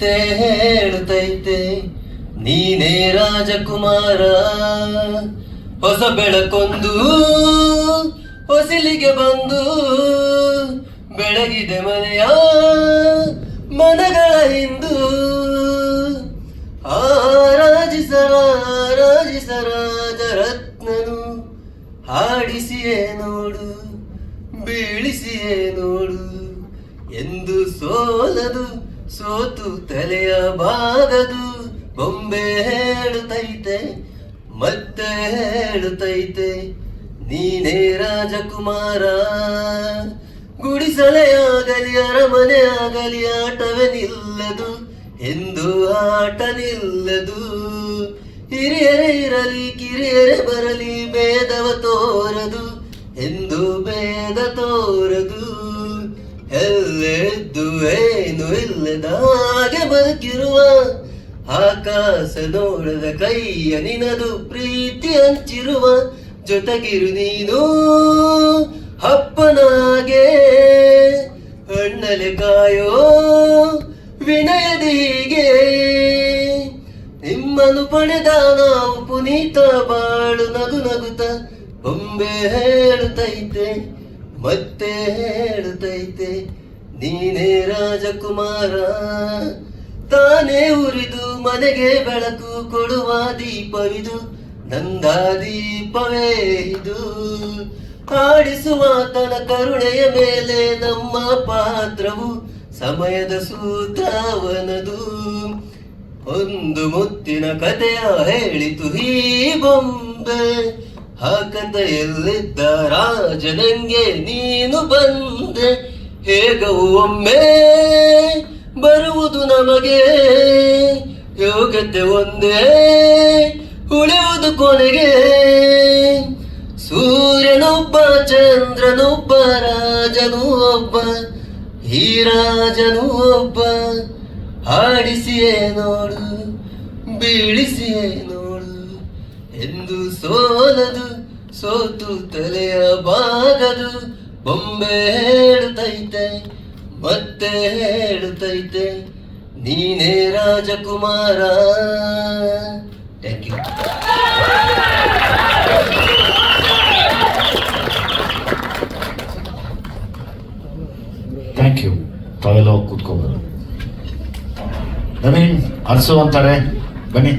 ಮತ್ತೆ ಹೇಳುತ್ತೈತೆ. ನೀನೇ ರಾಜಕುಮಾರ, ಹೊಸ ಬೆಳಕೊಂದು, ಹೊಸಿಲಿಗೆ ಬಂದು, ಬೆಳಗಿದೆ ಮನೆಯ ಮನಗಳ ಹಿಂದು. ಆರಾಜಿಸರ ರಾಜಿಸರಾಜ ರತ್ನನು ಹಾಡಿಸಿಯೇ ನೋಡು, ಬೀಳಿಸಿಯೇ ನೋಡು, ಎಂದು ಸೋಲದು ಸೋತು ತಲೆಯ ಬಾಗದು ಬೊಂಬೆ ಹೇಳುತ್ತೈತೆ ಮತ್ತೆ ಹೇಳುತ್ತೈತೆ ನೀನೇ ರಾಜಕುಮಾರ. ಗುಡಿಸಲೇ ಆಗಲಿ ಅರಮನೆ ಆಗಲಿ ಆಟವೇ ನಿಲ್ಲದು, ಎಂದು ಆಟ ನಿಲ್ಲದು. ಹಿರಿಯರೇ ಇರಲಿ, ಕಿರಿಯರೇ ಬರಲಿ, ಭೇದವ ತೋರದು, ಎಂದು ಭೇದ ತೋರದು ಏನು ಇಲ್ಲದ ಹಾಗೆ ಬದುಕಿರುವ ಆಕಾಶ ನೋಡದ ಕೈಯ ನಿನದು ಪ್ರೀತಿ ಹಂಚಿರುವ ಜೊತೆಗಿರು ನೀನು ಅಪ್ಪನಾಗೆ. ಅಣ್ಣಲೆ ಕಾಯೋ ವಿನಯದಿಗೆ. ನಿಮ್ಮನ್ನು ಪಡೆದ ನಾವು ಪುನೀತ ಬಾಳು ನಗು ನಗುತ ಬೊಂಬೆ ಹೇಳುತ್ತೈತೆ, ಮತ್ತೆ ಹೇಳುತ್ತೈತೆ. ನೀನೇ ರಾಜಕುಮಾರ, ತಾನೇ ಉರಿದು ಮನೆಗೆ ಬೆಳಕು ಕೊಡುವ ದೀಪವಿದು ನಂದ ದೀಪವೇ ಇದು. ಆಡಿಸುವ ತನ ಕರುಣೆಯ ಮೇಲೆ ನಮ್ಮ ಪಾತ್ರವು ಸಮಯದ ಸೂತ್ರವನದು. ಒಂದು ಮುತ್ತಿನ ಕಥೆಯ ಹೇಳಿತು ಹೀ ಬೊಂಬೆ ಆ ಕಥೆಯಲ್ಲಿದ್ದ ರಾಜನಂಗೆ ನೀನು ಬಂದೆ. ಹೇಗವು ಒಮ್ಮೆ ಬರುವುದು ನಮಗೆ? ಯೋಗ್ಯತೆ ಒಂದೇ, ಉಳಿಯುವುದು ಕೊನೆಗೆ. ಸೂರ್ಯನೊಬ್ಬ, ಚಂದ್ರನೊಬ್ಬ, ರಾಜನು ಒಬ್ಬ ಈ ರಾಜನು ಒಬ್ಬ, ಹಾಡಿಸಿಯೇ ನೋಡು, ಬೀಳಿಸಿಯೇ ನೋಡು. ಎಂದು ಸೋಲದು, ಸೋತು ತಲೆಯ ಬಾಗದು ಬೊಂಬೆ ಹೇಳ್ತೈತೆ, ಮತ್ತೆ ಹೇಳ್ತೈತೆ, ನೀನೇ ರಾಜಕುಮಾರ. ಥ್ಯಾಂಕ್ ಯು ಥ್ಯಾಂಕ್ ಯು ತಾವೆಲ್ಲ ಹೋಗಿ ಕೂತ್ಕೋಬೋದು ನವೀನ್, ಅರಸು ಅಂತಾರೆ. ಬನ್ನಿ.